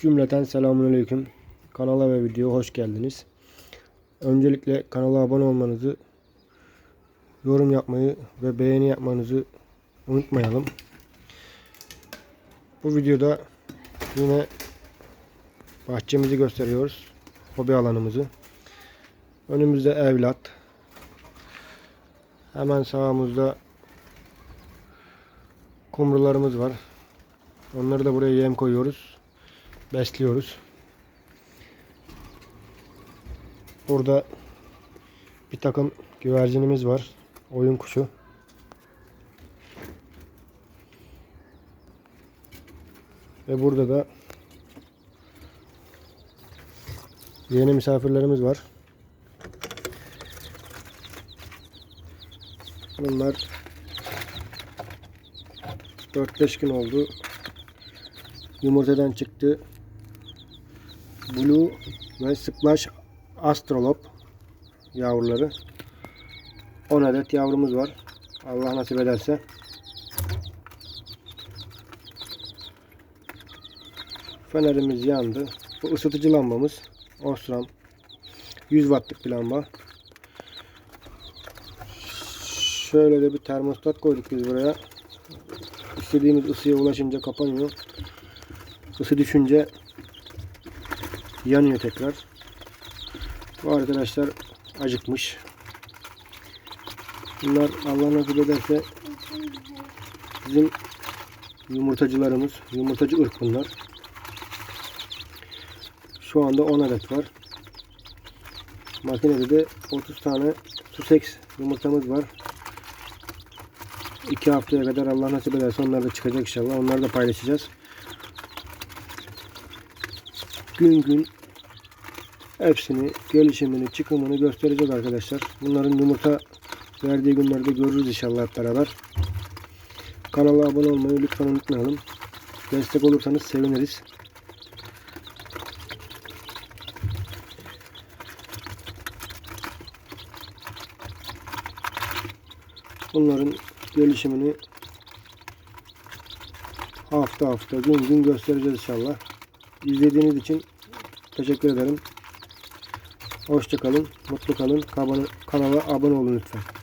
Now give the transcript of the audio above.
Cümleten selamünaleyküm. Kanala ve videoya hoş geldiniz. Öncelikle kanala abone olmanızı, yorum yapmayı ve beğeni yapmanızı unutmayalım. Bu videoda yine bahçemizi gösteriyoruz. Hobi alanımızı. Önümüzde evlat. Hemen sağımızda kumrularımız var. Onları da buraya yem koyuyoruz. Besliyoruz. Burada bir takım güvercinimiz var. Oyun kuşu. Ve burada da yeni misafirlerimiz var. Bunlar 4-5 gün oldu. Yumurtadan çıktı. Blue ve Splash Astrolop yavruları. 10 adet yavrumuz var. Allah nasip ederse. Fenerimiz yandı. Bu ısıtıcı lambamız. Osram. 100 wattlık bir lamba. Şöyle de bir termostat koyduk biz buraya. İstediğimiz ısıya ulaşınca kapanıyor. Isı düşünce yanıyor tekrar. Bu arkadaşlar acıkmış. Bunlar Allah nasip ederse bizim yumurtacılarımız. Yumurtacı ırk bunlar. Şu anda 10 adet var. Makinede de 30 tane Sussex yumurtamız var. 2 haftaya kadar Allah nasip ederse onlar da çıkacak inşallah. Onları da paylaşacağız. Gün gün hepsini, gelişimini, çıkımını göstereceğiz arkadaşlar. Bunların yumurta verdiği günlerde görürüz inşallah hep beraber. Kanala abone olmayı lütfen unutmayalım. Destek olursanız seviniriz. Bunların gelişimini hafta hafta gün gün göstereceğiz inşallah. İzlediğiniz için teşekkür ederim. Hoşçakalın, mutlu kalın. Kanala abone olun lütfen.